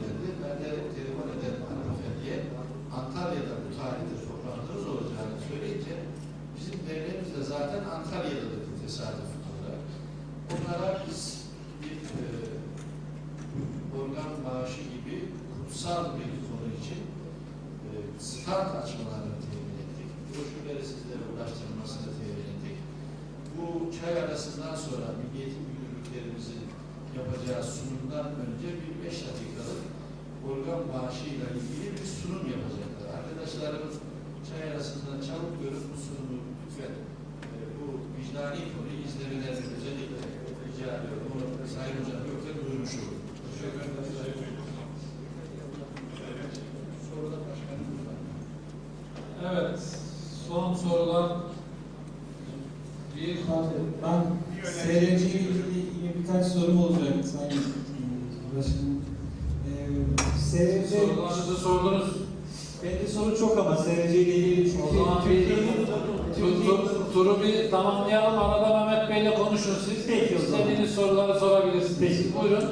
geldi. Ben de telefon ederim hanımefendiye. Antalya'da bu tarihte toplantımız olacağını söyleyince bizim devletimiz de zaten Antalya'da dedi tesadüf olarak. Onlara biz bir e, organ bağışı gibi kutsal bir konu için e, stand açmalarını temin ettik. Broşürleri sizlere ulaştırılmasını temin ettik. Bu çay arasından sonra Milliyetin Müdürlüklerimizin yapacağı sunumdan önce bir beş dakikalık organ bağışıyla ilgili bir sunum yapacaklar. Arkadaşlarımız çay arasından çabuk görüp bu sunumu lütfen e, bu vicdani konuyu izlemelerini özellikle rica ediyorum. Bunu Sayın Hocam yoksa duymuş olur. Teşekkür ederim. Soruda başkanım lütfen. Evet, son sorular bir Ben SRC ile ilgili yine birkaç sorum olacak Sayın Başkanım. Ee, SRC, sorularınızı sordunuz. bende soru çok ama SRC ile ilgili çünkü O zaman bir Türkiye'nin- tu- tu- turu bir tamamlayalım. Arada Mehmet Bey'le konuşun siz. Peki o zaman. İstediğiniz soruları sorabilirsiniz. Peki. Buyurun.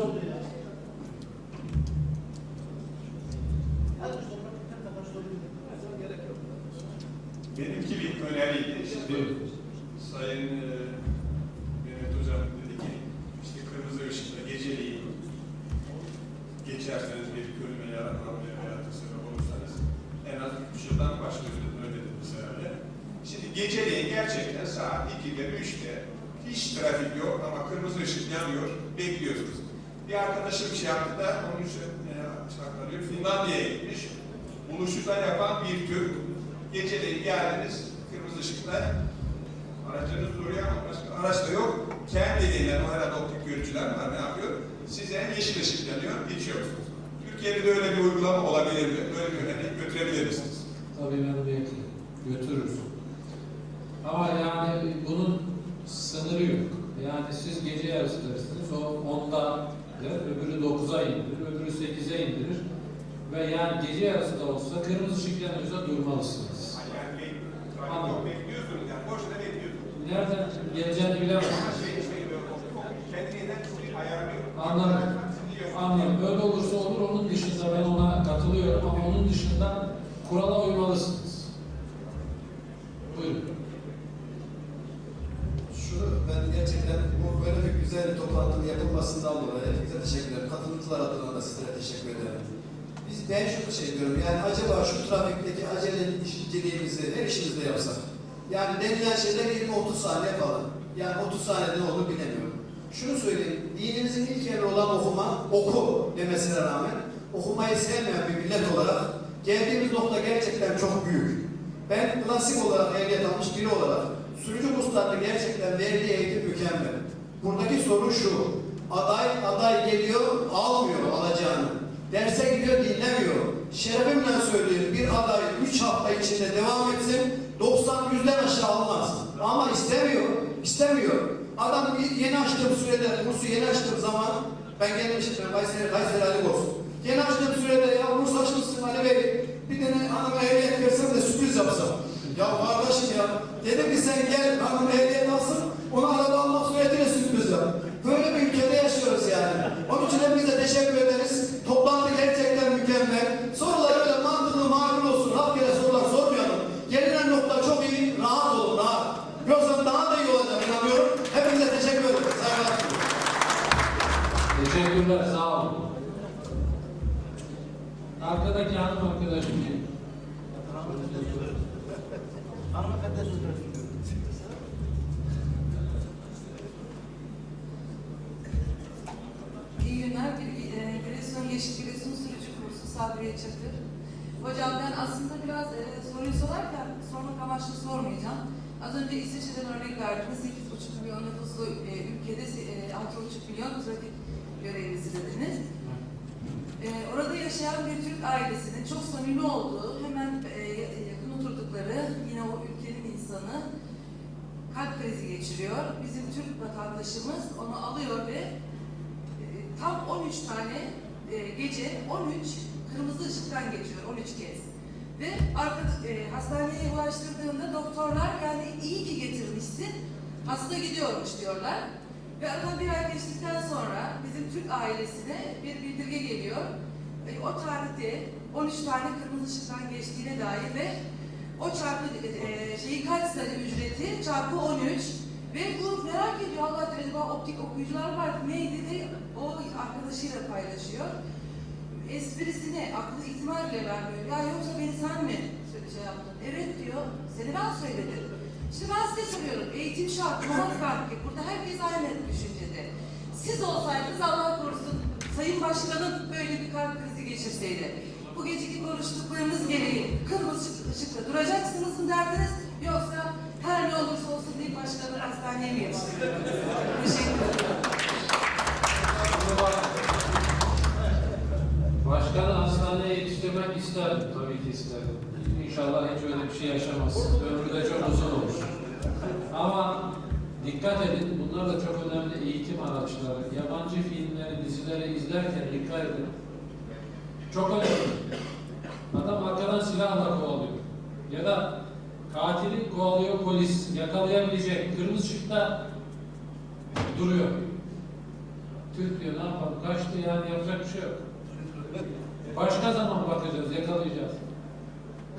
Benimki bir öneriydi. Şimdi Sayın Şimdi geceliğin gerçekten saat 2'de 3'te hiç trafik yok ama kırmızı ışık yanıyor, bekliyorsunuz. Bir arkadaşım şey yaptı da onun için saklanıyor. Finlandiya'ya gitmiş. Buluşu da yapan bir Türk. Geceleyin geldiniz, kırmızı ışıkta aracınız duruyor ama araç da yok. Kendiliğinden o herhalde optik görücüler var ne yapıyor? Size yeşil ışık yanıyor, geçiyorsunuz. Türkiye'de de öyle bir uygulama olabilir mi? Böyle bir öneri götürebilir misiniz? Tabii memnuniyetle götürürüz. Ama yani bunun sınırı yok. Yani siz gece yarısı dersiniz, o 10'da der, öbürü 9'a indirir, öbürü 8'e indirir. Ve yani gece yarısı da olsa kırmızı ışık yanıyorsa durmalısınız. Yani trafik yok, bekliyorsunuz yani boşuna bekliyorsunuz. Nereden geleceğini bilemezsiniz. şey, şey, kendiliğinden sizi ayarlıyor. Anladım. Anlıyorum. Öyle olursa olur. Onun dışında ben ona katılıyorum ama onun dışında kurala uymalısınız. Ben şunu şey diyorum yani acaba şu trafikteki aceleliğimizi her işimizde yapsak. Yani denilen şeyler 20-30 saniye falan. Yani 30 saniyede ne olur bilemiyorum. Şunu söyleyeyim, dinimizin ilk emri olan okuma, oku demesine rağmen okumayı sevmeyen bir millet olarak geldiğimiz nokta gerçekten çok büyük. Ben klasik olarak ehliyet almış biri olarak sürücü kurslarında gerçekten verdiği eğitim mükemmel. Buradaki sorun şu, aday aday geliyor, almıyor alacağını. Derse gidiyor, dinlemiyor. Şerefimle söylüyorum, bir aday 3 hafta içinde devam etsin, 90 yüzden aşağı almaz. Ama istemiyor, istemiyor. Adam yeni açtığım sürede, kursu yeni açtığım zaman, ben gelmiştim, ben Kayseri, Kayseri Ali Kursu. Yeni açtığım sürede ya kurs açmışsın Ali Bey, bir tane hanıma ehliyet versem de sürpriz yapsam. Ya kardeşim ya, dedim ki sen gel hanım ehliyet Çakır. Hocam ben aslında biraz e, soruyu sorarken sormak amaçlı sormayacağım. Az önce İsviçre'den örnek verdiniz. 8,5 milyon nüfuslu e, ülkede e, 6,5 milyon trafik görevlisi dediniz. E, orada yaşayan bir Türk ailesinin çok samimi olduğu, hemen e, yakın oturdukları yine o ülkenin insanı kalp krizi geçiriyor. Bizim Türk vatandaşımız onu alıyor ve e, tam 13 tane e, gece 13 kırmızı ışıktan geçiyor 13 kez. Ve arka, e, hastaneye ulaştırdığında doktorlar yani iyi ki getirmişsin hasta gidiyormuş diyorlar. Ve aradan bir ay geçtikten sonra bizim Türk ailesine bir bildirge geliyor. E, o tarihte 13 tane kırmızı ışıktan geçtiğine dair ve o çarpı e, şeyi kaç sayı ücreti çarpı 13 ve bu merak ediyor Allah acaba optik okuyucular var neydi de o arkadaşıyla paylaşıyor. Esprisine aklı bile vermiyor. Ya yoksa beni sen mi söyle şey yaptın? Evet diyor. Seni ben söyledim. Şimdi ben size soruyorum. Eğitim şart, rahat farkı. Burada herkes aynı düşüncede. Siz olsaydınız Allah korusun Sayın Başkan'ın böyle bir kalp krizi geçirseydi. Bu geceki konuştuklarınız gereği kırmızı ışıkta duracaksınız mı derdiniz? Yoksa her ne olursa olsun deyip başkanı hastaneye mi yetiştirdiniz? Teşekkür ederim. Başkanı hastaneye yetiştirmek isterdim. Tabii ki isterdim. İnşallah hiç öyle bir şey yaşamaz. Ömrü de çok uzun olur. Ama dikkat edin, bunlar da çok önemli eğitim araçları. Yabancı filmleri, dizileri izlerken dikkat edin. Çok önemli. Adam arkadan silahla kovalıyor. Ya da katili kovalıyor polis. Yakalayabilecek. Kırmızı ışıkta duruyor. Türk diyor ne yapalım kaçtı yani yapacak bir şey yok. Başka zaman bakacağız, yakalayacağız.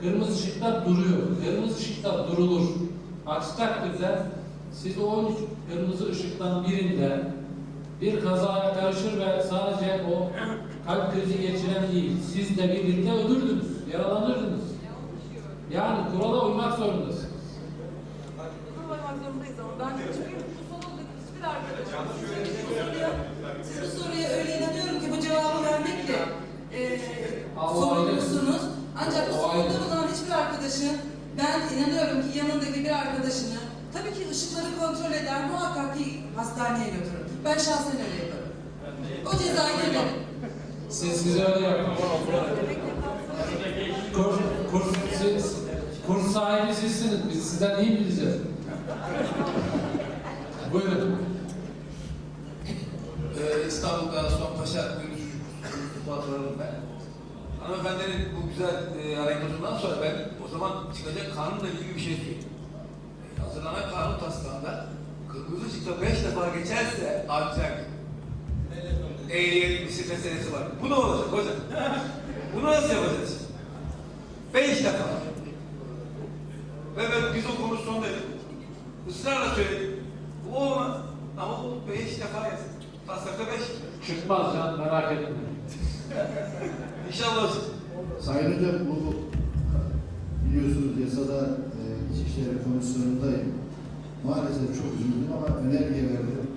Kırmızı ışıkta duruyor. Kırmızı ışıkta durulur. Aksi takdirde siz o 13 kırmızı ışıktan birinde bir kazaya karışır ve sadece o kalp krizi geçiren değil, siz de birlikte ölürdünüz, yaralanırdınız. Yani kurala uymak zorundasınız. Bunu koymak zorundayız ama ben çünkü bu salondaki hiçbir arkadaşım siz bu soruya, yanındaki bir arkadaşını tabii ki ışıkları kontrol eder muhakkak ki hastaneye götürür. Ben şahsen öyle yaparım. O cezayı öderim. Siz size öyle yapın. Kur, kur, siz, kurs sahibi sizsiniz. Biz sizden iyi bileceğiz. Buyurun. Ee, İstanbul Garson Paşa Çocuk Patronum ben. Hanımefendinin bu güzel e, harekatından sonra ben o zaman çıkacak kanunla ilgili bir şey söyleyeyim. E, hazırlanan kanun taslağında kırmızı ışıkta beş defa geçerse ancak ehliyet dışı meselesi var. Bu ne olacak hocam? Bunu nasıl yapacağız? Beş defa. Ve ben biz o komisyondaydım. Israrla söyledim. Bu olmaz. Ama bu beş defa yazın. Taslakta beş. Çıkmaz can merak etmeyin. İnşallah. Sayın Hocam bu biliyorsunuz yasada e, İçişleri Komisyonu'ndayım. Maalesef çok üzüldüm ama önerge verdim.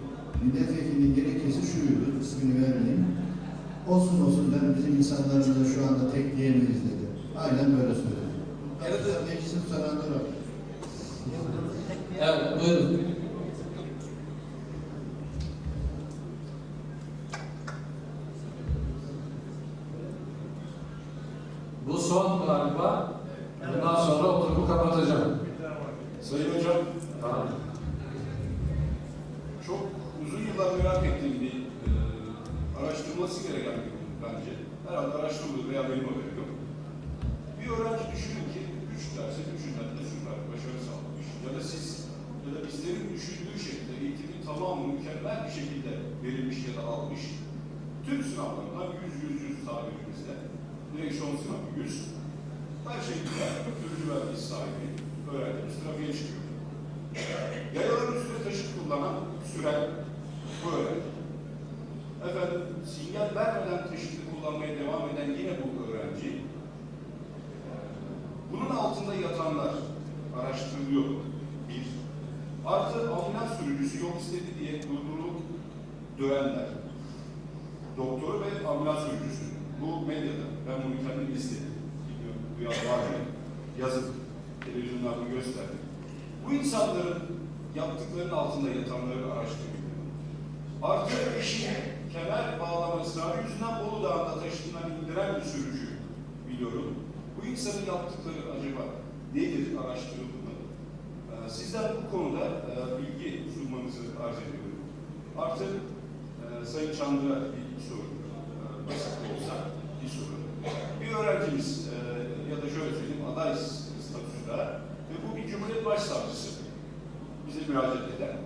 Milletvekilinin gerekçesi şuydu, ismini vermeyeyim. Olsun olsun ben bizim insanlarımıza şu anda tek diyemeyiz dedi. Aynen böyle söyledi. Evet. Meclisin tutanağında var. Evet buyurun. Bu son galiba. Bundan sonra oturumu kapatacağım. Sayın Hocam, Tamam. çok uzun yıllar merak ettiğim bir e, araştırılması gereken bir konu bence. Herhalde araştırılır veya benim haberim yok. Bir öğrenci düşünün ki üç derse üçünden de süper başarı sağlamış. Ya da siz ya da bizlerin düşündüğü şekilde eğitimin tamamı mükemmel bir şekilde verilmiş ya da almış. Tüm sınavlardan 100 100 100 tabirimizde direksiyon sınavı 100. Her güzel, sürücü vergisi sahibi öğrencimiz trafiğe çıkıyor. Yayaların üstüne taşıt kullanan, süren bu öğrenci. Efendim, sinyal vermeden taşıtı kullanmaya devam eden yine bu öğrenci. Bunun altında yatanlar araştırılıyor. Bir. Artı ambulans sürücüsü yol istedi diye durdurup dövenler. Doktoru ve ambulans sürücüsü. Bu medyada. Ben bunu kendim istedim. Bilmiyorum, duyan var mı? Yazık. Televizyonlarda gösterdim. Bu insanların yaptıklarının altında yatanları araştırıyor. Artı eşini kemer bağlama ısrarı yüzünden Bolu Dağı'nda taşıtından indiren bir sürücü biliyorum. Bu insanın yaptıkları acaba nedir araştırılmalı? Ee, sizden bu konuda e, bilgi sunmanızı arz ediyorum. Artı e, Sayın Çandır'a bir soru. E, basit de olsa bir soru. Bir öğrencimiz e, ya da şöyle söyleyeyim aday statüsünde ve bu bir Cumhuriyet Başsavcısı bize müracaat eden.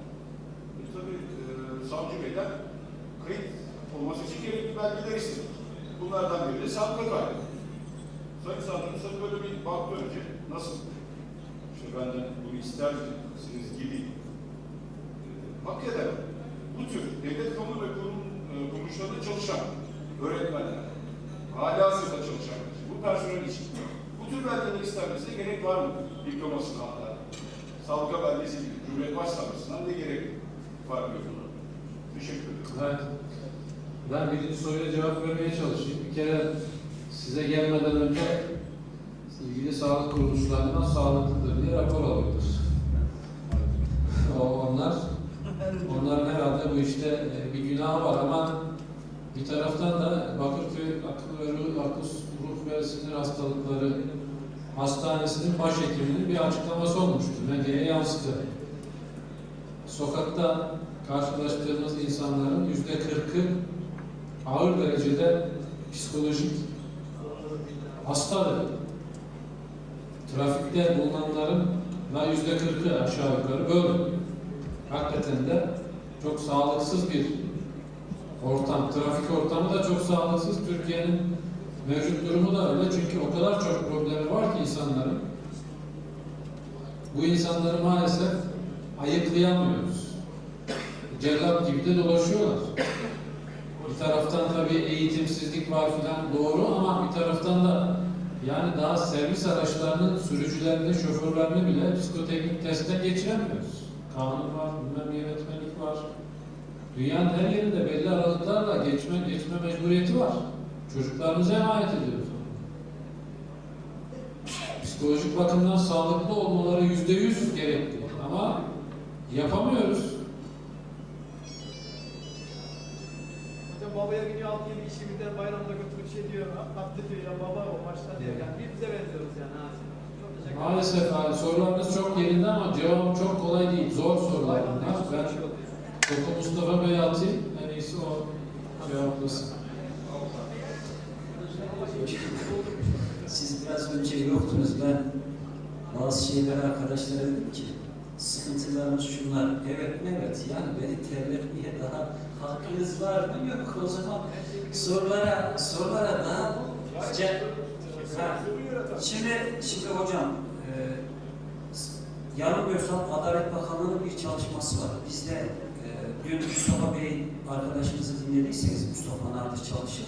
E, tabii e, Savcı Bey'den kayıt olması için gerekli belgeler istedik. Bunlar Bunlardan biri de sabıka kaydı. Sayın Savcım, size böyle bir baktı önce. Nasıl? İşte benden bunu istersiniz gibi. E, hak eder. Bu tür devlet kamu ve kurum e, kuruluşlarında çalışan öğretmenler, hali hazırda çalışan bu personel için bu tür belgeler istenmesine gerek var mı? Diplomasına hatta. Sabıka belgesi gibi. Cumhuriyet Başsavcısından ne gerek var diyorlar. Teşekkür ederim. Evet. Ben birinci soruya cevap vermeye çalışayım. Bir kere size gelmeden önce ilgili sağlık kuruluşlarından sağlıklıdır diye rapor alıyoruz. Onlar, onların herhalde bu işte e, bir günahı var ama bir taraftan da Bakırköy Akıl ve Ruh, Akıl Ruh ve Sinir Hastalıkları Hastanesi'nin başhekiminin bir açıklaması olmuştu. Medyaya yansıdı. Sokakta karşılaştığımız insanların yüzde kırkı ağır derecede psikolojik hastadır. Trafikte bulunanların da yüzde kırkı aşağı yukarı böyle. Hakikaten de çok sağlıksız bir ortam. Trafik ortamı da çok sağlıksız. Türkiye'nin mevcut durumu da öyle. Çünkü o kadar çok problemi var ki insanların. Bu insanları maalesef ayıklayamıyoruz. Cellat gibi de dolaşıyorlar. Bir taraftan tabii eğitimsizlik var filan doğru ama bir taraftan da yani daha servis araçlarının sürücülerini, şoförlerini bile psikoteknik testten geçiremiyoruz. Kanun var, bilmem yönetmelik var. Dünyanın her yerinde belli aralıklarla geçme, geçme mecburiyeti var. Çocuklarımıza emanet ediyoruz. Psikolojik bakımdan sağlıklı olmaları yüzde yüz gerekli ama yapamıyoruz. Hocam babaya gidiyor alt yedi işi biter bayramda götürüp şey diyor atletiyor ya baba o maçta diye yani birbirimize benziyoruz yani ha. Maalesef abi sorularınız çok yerinde ama cevabı çok kolay değil. Zor sorular bunlar. Ben Topu Mustafa Bey'e atayım. En iyisi o cevaplasın. Siz biraz önce yoktunuz. Ben bazı şeyleri arkadaşlara dedim ki sıkıntılarımız şunlar. Evet? Evet. Yani beni terletmeye daha hakkınız var mı? Yok. O zaman sorulara sorulara daha Ce-. Şimdi, şimdi hocam e, yanılmıyorsam Adalet Bakanlığı'nın bir çalışması var. Biz de e, dün Mustafa Bey arkadaşımızı dinlediyseniz Mustafa Nadir çalışır.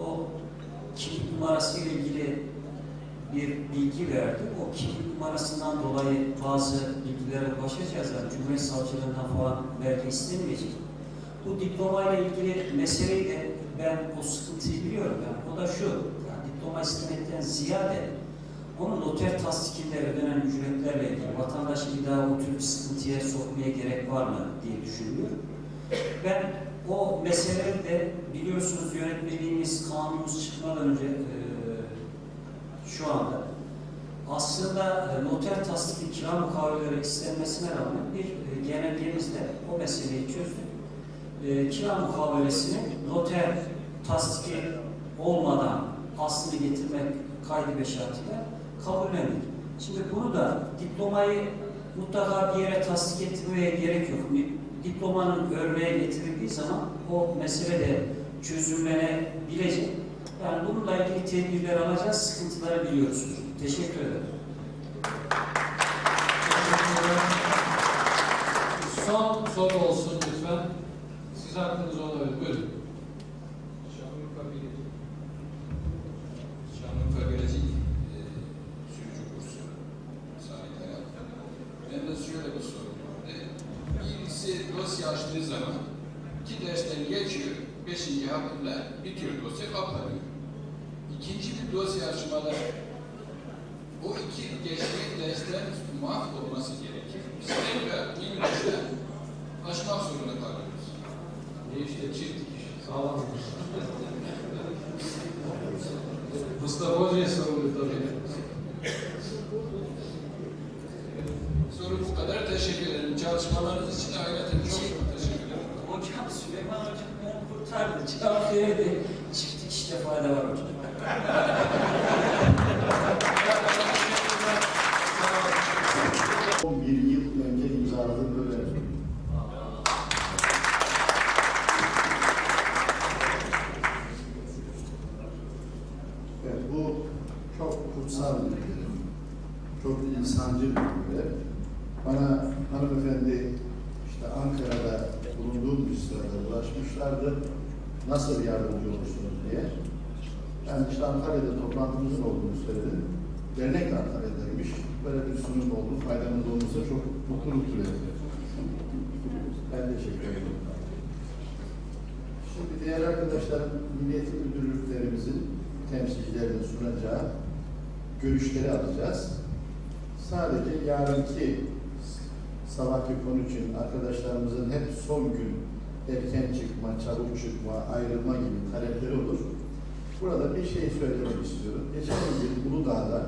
O kimlik numarası ile ilgili bir bilgi verdi. O kimlik numarasından dolayı bazı bilgilere ulaşacağız. Yani Cumhuriyet Savcılığından falan belki istenmeyecek. Bu diploma ile ilgili meseleyi de ben o sıkıntıyı biliyorum. Yani o da şu, yani diploma istemekten ziyade onun noter tasdikinde ödenen ücretlerle ilgili vatandaşı bir daha o tür bir sıkıntıya sokmaya gerek var mı diye düşünüyorum. Ben o meseleleri de biliyorsunuz yönetmeliğimiz, kanunumuz çıkmadan önce e, şu anda aslında e, noter tasdikli kira mukavelleri istenmesine rağmen bir e, genelgemizde o meseleyi çözdük. E, kira mukavelesinin noter tasdiki olmadan aslını getirmek kaydı ve şartıyla kabullendik. Şimdi bunu da diplomayı mutlaka bir yere tasdik etmeye gerek yok. Diplomanın örneğe getirildiği zaman o mesele de çözümlenebilecek. Yani bununla ilgili tedbirler alacağız, sıkıntıları biliyoruz. Teşekkür ederim. Son soru olsun lütfen. Siz hakkınız olabilir. Buyurun. Dersten muaf olması gerekir. Biz tekrar derste açmak zorunda kalıyoruz. İyi işte çift. Sağlam. Mustafa Hoca'ya soruluyor tabii. Soru bu kadar. Teşekkür ederim. Çalışmalarınız için ayrıca çok çok teşekkür ederim. Hocam Süleyman Hocam beni kurtardı. Cevap verdi. Çift dikişte fayda var hocam. Son bir yıl önce imzaladığım böyle bu çok kutsal bir görev. Çok insancı bir görev. Bana hanımefendi işte Ankara'da bulunduğum bir sırada ulaşmışlardı. Nasıl yardımcı olursunuz diye. Ben işte Antalya'da toplantımızın olduğunu söyledim. Dernek de Antalya'daymış. Böyle bir sunum oldu. Faydamız olmuşsa çok duyuyorum. Ben teşekkür ederim. Şimdi diğer arkadaşlarım Milliyetin Müdürlüklerimizin temsilcilerinin sunacağı görüşleri alacağız. Sadece yarınki sabahki konu için arkadaşlarımızın hep son gün erken çıkma, çabuk çıkma, ayrılma gibi talepleri olur. Burada bir şey söylemek istiyorum. Geçen yıl Uludağ'da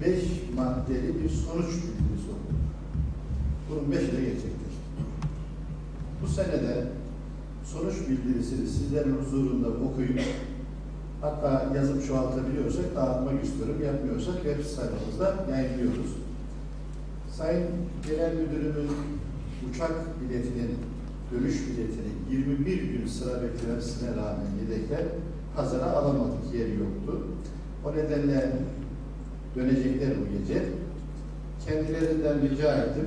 beş maddeli bir sonuç bildirisi oldu. Bunun beşi de gerçekleşti. Bu senede sonuç bildirisini sizlerin huzurunda okuyup hatta yazıp çoğaltabiliyorsak dağıtmak istiyorum. Yapmıyorsak web sayfamızda yayınlıyoruz. Sayın Genel Müdürümün uçak biletinin, dönüş biletinin 21 gün sıra beklemesine rağmen yedekler hazıra alamadık, yeri yoktu. O nedenle dönecekler bu gece. Kendilerinden rica ettim.